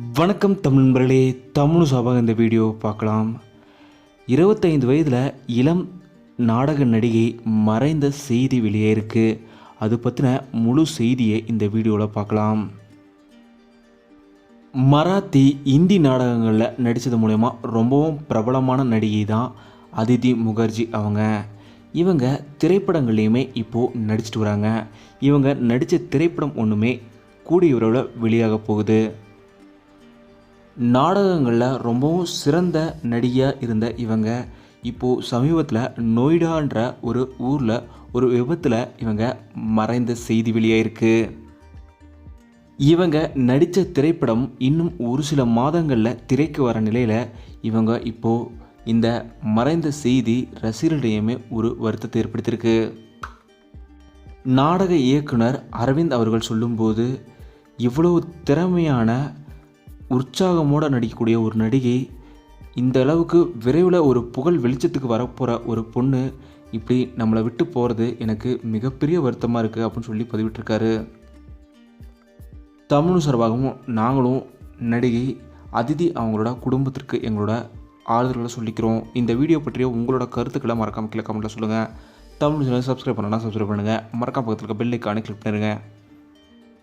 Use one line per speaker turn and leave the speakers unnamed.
வணக்கம் தமிழ் நண்பர்களே தமிழ் சாபாக இந்த வீடியோ பார்க்கலாம். இருபத்தைந்து வயதில் இளம் நாடக நடிகை மறைந்த செய்தி வெளியே இருக்குது அது பற்றின முழு செய்தியை இந்த வீடியோவில் பார்க்கலாம். மராத்தி இந்தி நாடகங்களில் நடித்தது மூலயமா ரொம்பவும் பிரபலமான நடிகை தான் அதிதி முகர்ஜி அவங்க. இவங்க திரைப்படங்கள்லையுமே இப்போது நடிச்சிட்டு வராங்க. இவங்க நடித்த திரைப்படம் ஒன்றுமே கூடிய விரைவில் வெளியாக போகுது. நாடகங்களில் ரொம்பவும் சிறந்த நடிகையாக இருந்த இவங்க. இப்போது சமீபத்தில் நொய்டான்ற ஒரு ஊரில் ஒரு விபத்தில் இவங்க மறைந்த செய்தி வெளியாயிருக்கு. இவங்க நடித்த திரைப்படம் இன்னும் ஒரு சில மாதங்களில் திரைக்கு வர நிலையில் இவங்க இப்போது இந்த மறைந்த செய்தி ரசிகர்களிடையுமே ஒரு வருத்தத்தை ஏற்படுத்தியிருக்கு. நாடக இயக்குனர் அரவிந்த் அவர்கள் சொல்லும்போது இவ்வளவு திறமையான உற்சாகமோடு நடிக்கக்கூடிய ஒரு நடிகை இந்த அளவுக்கு விரைவில் ஒரு புகழ் வெளிச்சத்துக்கு வரப்போகிற ஒரு பொண்ணு இப்படி நம்மளை விட்டு போகிறது எனக்கு மிகப்பெரிய வருத்தமாக இருக்குது அப்படின்னு சொல்லி பதிவிட்டிருக்காரு. தமிழ் சார்பாகவும் நாங்களும் நடிகை அதிதி அவங்களோட குடும்பத்திற்கு எங்களோட ஆறுதல்களை சொல்லிக்கிறோம். இந்த வீடியோ பற்றிய உங்களோட கருத்துக்களை மறக்காம கீழே கமெண்ட்டில் சொல்லுங்கள் தமிழ் சேனல் சப்ஸ்கிரைப் பண்ணலாம் சப்ஸ்கிரைப் பண்ணுங்கள் மறக்காம பக்கத்தில் இருக்க பெல் ஐக்கானை கிளிக் பண்ணுங்கள்